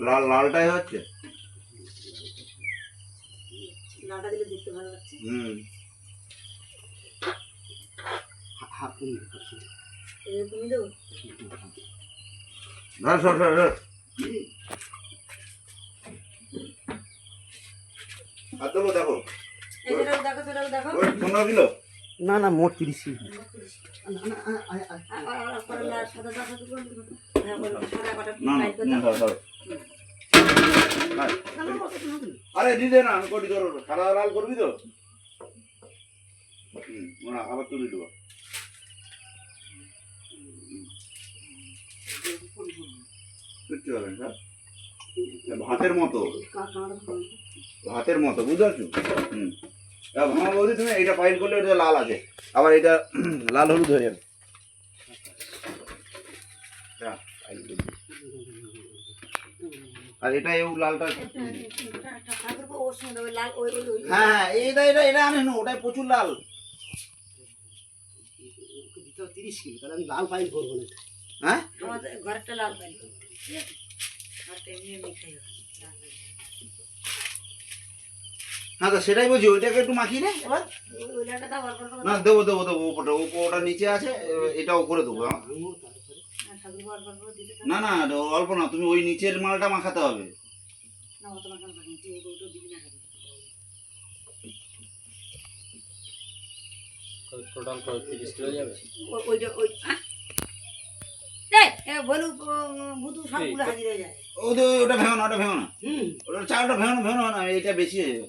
লাল লালটাই হচ্ছে? লালটা দিলে দেখতে ভালো লাগছে। হুম। এরকমই দেবো ধর সর সর সর। আর দেবো দেখো দেখো দেখো। ওই পনেরো কিলো? না না, মোট তিরিশ আর- দিদে না কোটি ধরো সাদা লাল করবি তো? আবার তুলে দেবো। কিচ্ছু। ভাতের মতো। ভাতের মতো, বুঝতে পারছ হুম। ভাঙা বৌদি তুমি এটা পাইল করলে এটা লাল আছে। আবার এটা লাল হলুদ হয়ে যাবে। পাইল। আর এটা এই লালটা হ্যাঁ হ্যাঁ এটা এটা এটা আনে না ওটাই প্রচুর লাল। তিরিশ কিলো তাহলে আমি লাল পাইল করব না। হ্যাঁ? ঘরেরটা লাল পাই ঠিক আছে ঘরটা এমনি এমনি খাই। হ্যাঁ তো সেটাই বলছি ওইটাকে একটু মাখিয়ে নে এবার। না দেবো দেবো দেবো ওপরটা ওপর- ওটা নিচে আছে এটা উপরে দেবো। হ্যাঁ? না না অল্প না তুমি ওই নিচের মালটা মাখাতে হবে। না, না, ওটা- না টোটাল তিরিশ কিলো যাবে ওইটা ওই ভেঙো না ওটা ভেঙো না। ওটা চালটা ভেঙো না ভেঙো না এটা বেশি হয়ে যাবে।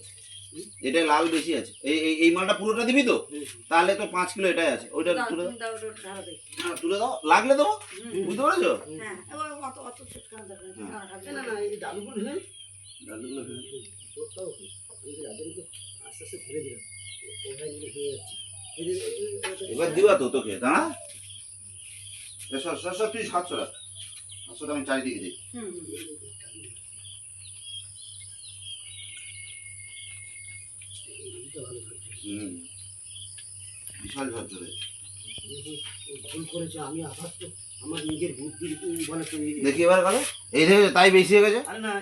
এটা লাল বেশি আছে। এই এই- এই মালটা পুরোটা দিবি তো? তাহলে তো পাঁচ কিলো এটাই আছে। ওইটা দাও, তুলে দাও। তুমি দাও। হ্যাঁ, তুলে দাও। লাগলে দেবো? হুম, বুঝতে পেরেছ? হ্যাঁ, এবার হ্যাঁ। এবার দিবা তো তোকে দাঁড়া। সর তুই সাতশো টাকা সাতশোটা আমি চারিদিকে দিই হুম, হুম। এইটা ভালো থাকছে। হুম বিশাল ঝরঝরে। ও ভুল করেছে আমি আবার তো আমার নিজের তো এই- দেখি এবার কালো এই যে তাই বেশি হয়ে গেছে? আরে না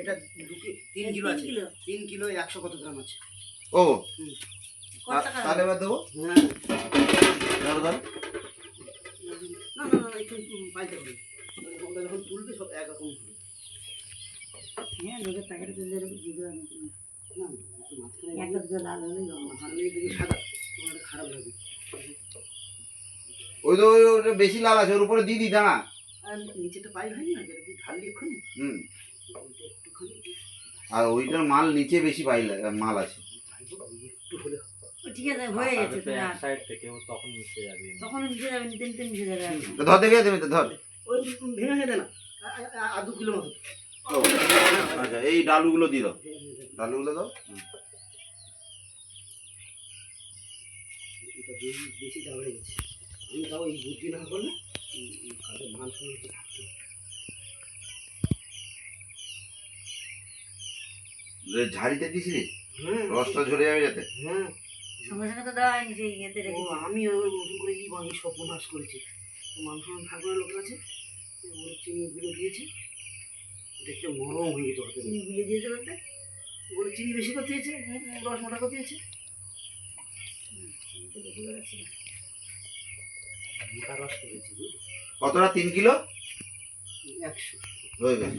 এটা দু কি- তিন কিলো আছে। কিলো। তিন কিলো একশো কত গ্রাম আছে? ও। তাহলে এবার দেবো? হ্যাঁ। ধরো ধরো। না না না একটু পাইতে হবে যখন তুলবে সব একরকম হবে। হ্যাঁ লোকের প্যাকেটে তুলে দেবে, দিয়ে দেবে আমি তুমি। না না, একটু মাঝখানে একটা দুটো লাল হলেই হবে। সাদা তোমার খারাপ লাগবে ওই তো ওই- ওটা বেশি লাল আছে ওর উপরে দিয়ে দিই দাঁড়া। আর নিচেটা পাই হয়নি না যেটা তুই ঢাললি এক্ষুনি? হুম। ওইটা আর ওইটার মাল নিচে বেশি পাই মাল আছে। একটু হলে ঠিক আছে হয়ে গেছে তুমি এক সাইড থেকে ও তখন মিশে যাবে। তখন মিশে যাবে নিতে নিতে মিশে যাবে আর কি। তো ধর দেখে দেবে তো ধর। ওই ভেঙে দে না। আর দু কিলো মতো। আচ্ছা এই ডালুগুলো দিয়ে দাও। ডালুগুলো দাও হুম। এটা বেশি গেছে। আমি তাও এই বুদ্ধি না করলে উম, উম, কাদের মান সম্মান থাকতো? ঝাড়িতে দিস হ্যাঁ। রসটা ঝরে যাবে যাতে। হ্যাঁ। সঙ্গে সঙ্গে তো দেওয়া হয়নি সেই ইয়েতে ও আমি ওই নতুন করে এই বাঙি সব নাশ করেছি। তো মাংস ঠাকুরের লোকের আছে। ওর চিনিগুলো দিয়েছে। দেখতে নরম হয়ে যেত হাতে চিনি গুলে দিয়েছে বলতে? বলে চিনি বেশি করতে দিয়েছে রস মোটা করতে দিয়েছে চিনি তো বেশি করে ছিল। মোটা রস করেছি কতটা? তিন কিলো? একশো। হয়ে গেছে।